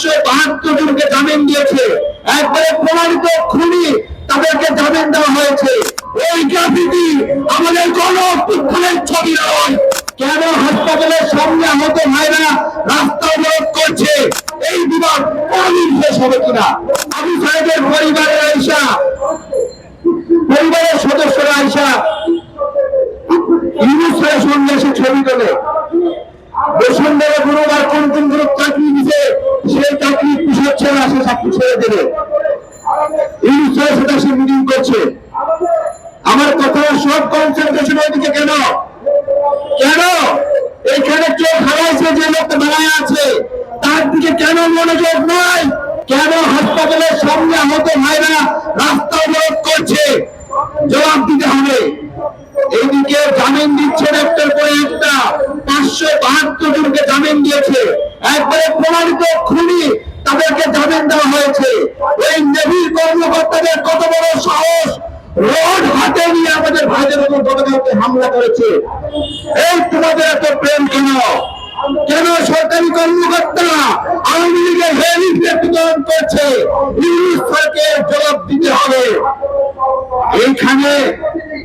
পাঁচশো বাহাত্তর জনকে জামিন দিয়েছে। একবারে প্রমাণিত খুনি তাদেরকে জামিন দেওয়া হয়েছে। ওই গ্রাফিতি আমাদের গণ অভ্যুত্থানের ছবি নয়। কেন হাসপাতালের সামনে আহত ভাইরা রাস্তা অবরোধ করছে? এই বিবাদ কোনদিন শেষ হবে কিনা? আবু সাহেবের পরিবারের আইসা পরিবারের সদস্যরা আইসা ইউনুসের সঙ্গে এসে ছবি তোলে। বসুন্ধরা গুরুবার কোন কোন গ্রুপ চাকরি দিছে সেই চাকরি পুষাচ্ছে না, সে চাকরি ছেড়ে দেবে। ইউনুসের সাথে সে মিটিং করছে। আমার কথা সব কনসেন্ট্রেশন ওইদিকে কেন? কেন? এখানে চোখ হারাইছে যে লোকটা দাঁড়ায় আছে। তার দিকে কেন মনোযোগ নাই? কেন হাসপাতালের সামনে আহত ভাইরা রাস্তা অবরোধ করছে? জবাব দিতে হবে। এইদিকে জামিন দিচ্ছেন একটার পরে একটা পাঁচশো বাহাত্তর জনকে জামিন দিয়েছে একবারে প্রমাণিত খুনি তাদেরকে জামিন দেওয়া হয়েছে। এই নেভির কর্মকর্তাদের কত বড় সাহস! রড হাতে নিয়ে আমাদের ভাইদের উপর গতকালকে হামলা করেছে। এই তোমাদের এত প্রেম কেন? কেন সরকারি কর্মকর্তা আওয়ামী লীগের হেলিফ্লেট বিতরণ করছে? সরকার জবাব দিতে হবে। এইখানে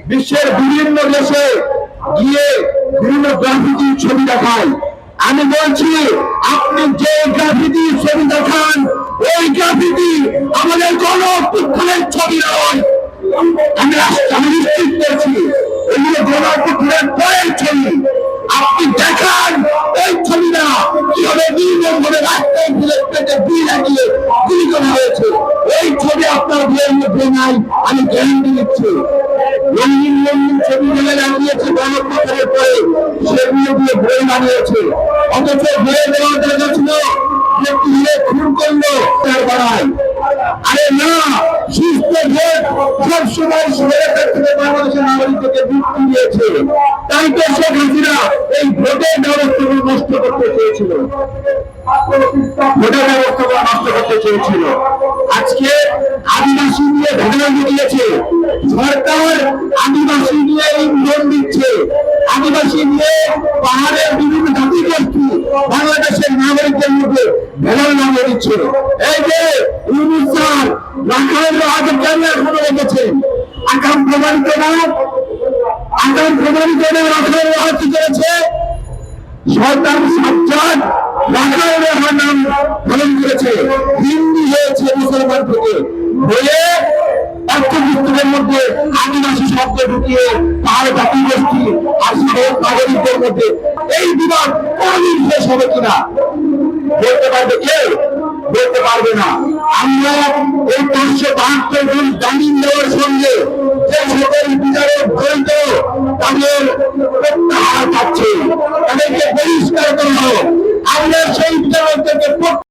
বিশ্বের বিভিন্ন দেশে গিয়ে বিভিন্ন গ্রাফিতি ছবি দেখায়। আমি বলছি, আপনি যে গ্রাফিতি ছবি দেখান ওই গ্রাফিতি আমাদের গণ অভ্যুত্থানের ছবি নয়। আমি আমি নিশ্চিত করছি, এগুলো অভ্যুত্থানের পরের ছবি। আপনি দেখান এই ছবিটা কীভাবে নির্মম ভাবে রাস্তায় ঘুরে পেটে বি লাগিয়ে গুলি করা হয়েছে। এই ছবি আপনার বিয়ের মধ্যে নাই, আমি গ্যারান্টি দিচ্ছি। রঙিন রঙিন ছবি গুলো লাগিয়েছে গণপ্রচারের পরে সেগুলো দিয়ে বই বানিয়েছে অথচ বইয়ে দেওয়ার দরকার ছিল যে তুলে খুন করল তার বাড়ায় আরে না তাই তো এই ভোটের ব্যবস্থাগুলো নষ্ট করতে চেয়েছিল ভোটের আজকে আদিবাসী নিয়ে ঘটনা দিয়েছে সরকার আদিবাসী নিয়ে ইন্ধন দিচ্ছে আদিবাসী নিয়ে পাহাড়ের বিভিন্ন জাতি গোষ্ঠী বাংলাদেশের নাগরিকদের মধ্যে ভেজাল নামিয়ে দিচ্ছে এই যে কেন এখনও রেখেছেন। প্রমাণিত না প্রমাণিত না করেছে? সরকার সাজ্জাদ আমার নাম করেছে। হিন্দি হয়েছে মুসলমান থেকে। আদিবাসী শব্দ ঢুকিয়ে পাহাড় জাতি গোষ্ঠী আর সাধারণ নাগরিকদের মধ্যে এই বিবাদ কোনদিন শেষ হবে কিনা? বলতে পারবে কেউ বলতে পারবে না। আমরা এই পাঁচশো বাহাত্তর জন জামিন দেওয়ার সঙ্গে যে সকল বিচারক জড়িত, তাদের প্রত্যাহার পাচ্ছে। তাদেরকে বহিষ্কার করা হোক আমরা সেই বিচারকদেরকে